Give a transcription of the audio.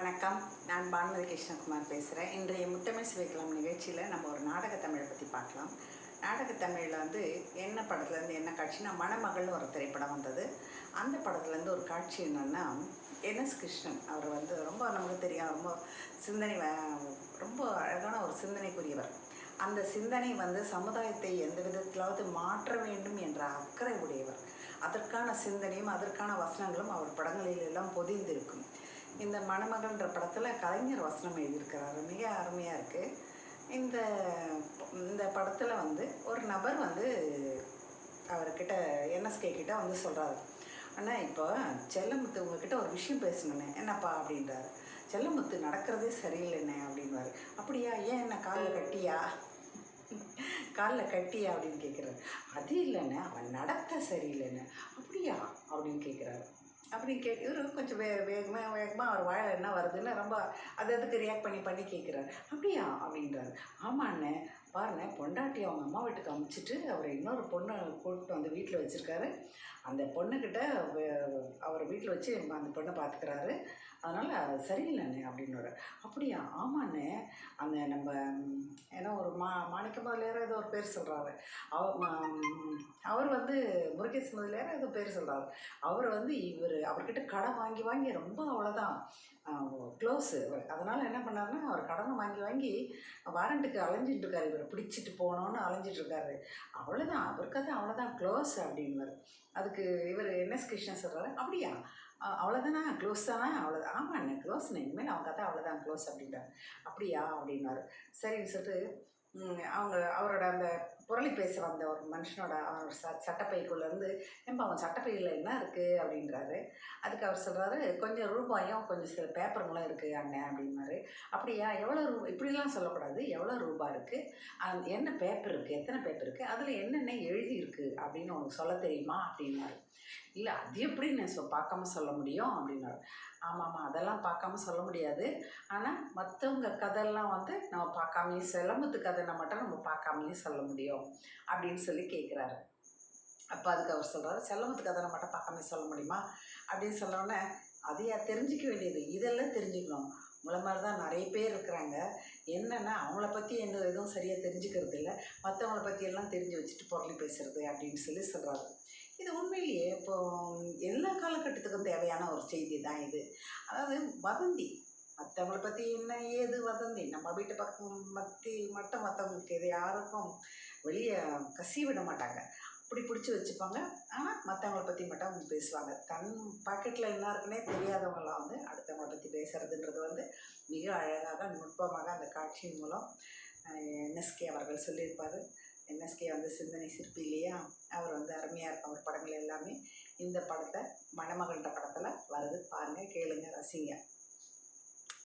வணக்கம். நான் பானுமதி கிருஷ்ணகுமார் பேசுகிறேன் இன்றைய முத்தமிழ் சிவைக்கலாம் நிகழ்ச்சியில் நம்ம ஒரு நாடக தமிழை பற்றி பார்க்கலாம். நாடக தமிழில் வந்து என்ன படத்துலேருந்து என்ன காட்சினா மணமகள்னு ஒரு திரைப்படம் வந்தது. அந்த படத்துலேருந்து ஒரு காட்சி என்னென்னா என்எஸ் கிருஷ்ணன் அவர் வந்து ரொம்ப நமக்கு தெரியும். ரொம்ப சிந்தனை ரொம்ப அழகான ஒரு சிந்தனைக்குரியவர். அந்த சிந்தனை வந்து சமுதாயத்தை எந்த விதத்திலாவது மாற்ற வேண்டும் என்ற அக்கறை உடையவர். அதற்கான சிந்தனையும் அதற்கான வசனங்களும் அவர் படங்களில் எல்லாம் பொதிந்திருக்கும். இந்த மணமகன்ற படத்தில் கலைஞர் வசனம் எழுதியிருக்கிறாரு. மிக அருமையாக இருக்குது இந்த இந்த படத்தில் வந்து ஒரு நபர் வந்து அவர்கிட்ட என்எஸ்கே கிட்ட வந்து சொல்கிறாரு அண்ணா இப்போ செல்லமுத்து உங்ககிட்ட ஒரு விஷயம் பேசணுண்ணே என்னப்பா? அப்படின்றாரு. செல்லமுத்து நடக்கிறதே சரியில்லைண்ணே அப்படின்வாரு அப்படியா? ஏன் என்ன காலில் கட்டியா? காலில் கட்டியா? அப்படின்னு கேட்குறாரு அது இல்லைண்ணே. அவன் நடத்த சரியில்லைண்ணே. அப்படியா? அப்படின்னு கேட்குறாரு அப்படின்னு கேட்டு இவர் கொஞ்சம் வே வேகமாக வேகமாக அவர் வாயில் என்ன வருதுன்னு ரொம்ப அது அதுக்கு ரியாக்ட் பண்ணி பண்ணி கேட்குறாரு. அப்படியா? அப்படின்றாரு. ஆமாண்ணே. பாருண்ணே பொண்டாட்டி அவங்க அம்மா வீட்டுக்கு அமுச்சிட்டு அவர் இன்னொரு பொண்ணை கூப்பிட்டு வந்து வீட்டில் வச்சுருக்காரு. அந்த பொண்ணுக்கிட்ட அவர் வீட்டில் வச்சு அந்த பொண்ணை பார்த்துக்கிறாரு அதனால் சரியில்லைண்ணே அப்படின்னாரு அப்படியா? ஆமாண்ணே. அந்த நம்ம ஏன்னா ஒரு மா மாணிக்க முதலியாரோ ஏதோ ஒரு பேர் சொல்கிறாரு அவர் அவர் வந்து முருகேஷ் முதலியாரோ ஏதோ பேர் சொல்கிறாரு அவர் வந்து இவர் அவர்கிட்ட கடன் வாங்கி வாங்கி ரொம்ப அவ்வளோதான் க்ளோஸு அதனால் என்ன பண்ணாருன்னா அவர் கடனை வாங்கி வாங்கி வாரண்ட்டுக்கு அலைஞ்சிட்டு இருக்காரு இவரை பிடிச்சிட்டு போனோன்னு அலைஞ்சிட்டு இருக்காரு அவ்வளோதான் அவருக்கு அது அவ்வளோதான் க்ளோஸ் அப்படின்வார் அதுக்கு இவர் என்எஸ் கிருஷ்ணன் சொல்கிறாரு அப்படியா? அவ்வளோதானா க்ளோஸ் தானா? அவ்வளோதான் க்ளோஸ் க்ளோஸ்ண்ணே இனிமேல் அவங்க கதை அவ்வளோதான் க்ளோஸ் அப்படின்றாரு. அப்படியா? அப்படின்னாரு சரின்னு சொல்லிட்டு அவங்க அவரோட அந்த புரளி பேச வந்த ஒரு மனுஷனோட அவர் ச சட்டப்பைக்குள்ளேருந்து ஏன்பா அவன் சட்டப்பையில் என்ன இருக்குது அப்படின்றாரு. அதுக்கு அவர் சொல்கிறாரு கொஞ்சம் ரூபாயும் கொஞ்சம் சில பேப்பருங்களும் இருக்குது அண்ணன் அப்படின்னாரு. அப்படியா? எவ்வளோ ரூ இப்படிலாம் சொல்லக்கூடாது. எவ்வளோ ரூபா இருக்குது என்ன பேப்பர் இருக்குது எத்தனை பேப்பர் இருக்குது அதில் என்னென்ன எழுதியிருக்கு அப்படின்னு உனக்கு சொல்ல தெரியுமா? அப்படின்னாரு. இல்லை அது எப்படி நான் சொ பார்க்காம சொல்ல முடியும்? அப்படின்னாரு. ஆமாம் அதெல்லாம் பார்க்காம சொல்ல முடியாது. ஆனால் மற்றவங்க கதையெல்லாம் வந்து நம்ம பார்க்காம சிலம்பத்து கதை கதைனை மட்டும் நம்ம பார்க்காமலேயும் சொல்ல முடியும் அப்படின்னு சொல்லி கேட்குறாரு அப்போ அதுக்கு அவர் சொல்கிறாரு செல்லமுத்து கதை மட்டும் பார்க்காம சொல்ல முடியுமா? அப்படின்னு சொன்னோடனே அதையா தெரிஞ்சிக்க வேண்டியது? இதெல்லாம் தெரிஞ்சுக்கணும். உங்களை மாதிரி தான் நிறைய பேர் இருக்கிறாங்க. என்னென்னா அவங்கள பற்றி எந்த எதுவும் சரியாக தெரிஞ்சுக்கிறது இல்லை. மற்றவங்கள பற்றி எல்லாம் தெரிஞ்சு வச்சுட்டு பொருளி பேசுகிறது அப்படின்னு சொல்லி சொல்கிறாரு இது உண்மையிலேயே இப்போ எல்லா காலகட்டத்துக்கும் தேவையான ஒரு செய்தி தான் இது. அதாவது வதந்தி. மற்றவங்கள பற்றி என்ன ஏது வதந்தி? நம்ம வீட்டு பக்கம் மத்தி மட்டும் மற்றவங்களுக்கு இது யாருக்கும் வெளியே கசி விட மாட்டாங்க. அப்படி பிடிச்சி வச்சுப்பாங்க. ஆனால் மற்றவங்கள பற்றி மட்டும் அவங்க பேசுவாங்க. தன் பாக்கெட்டில் என்ன இருக்குன்னே தெரியாதவங்களாம் வந்து அடுத்தவங்கள பற்றி பேசுகிறதுன்றது வந்து மிக அழகாக நுட்பமாக அந்த காட்சியின் மூலம் என்எஸ்கே அவர்கள் சொல்லியிருப்பார். என்எஸ்கே வந்து சிந்தனை சிற்பி இல்லையா? அவர் வந்து அருமையாக இருக்கும். அவர் படங்கள் எல்லாமே. இந்த படத்தை மணமகன்ற படத்தில் வருது. பாருங்கள் கேளுங்க ரசிங்க.